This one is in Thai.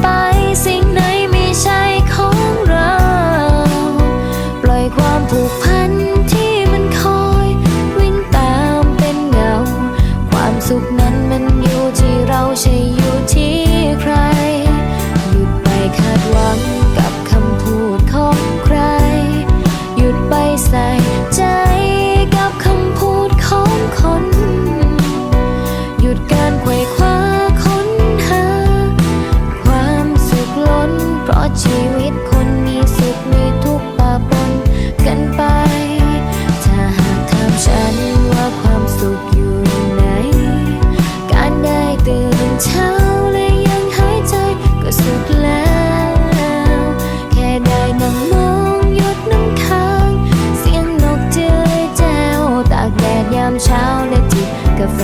ぱい。 ชีวิตคนมีสุขมีทุกข์ปะปนกันไป ถ้าหากถามฉันว่าความสุขอยู่ไหน การได้ตื่นเช้าและยังหายใจก็สุขแล้ว แค่ได้นั่มองหยดน้ำค้าง เสียงนกเจยแจ้วตากแดดยามเช้าและจิบกาแฟ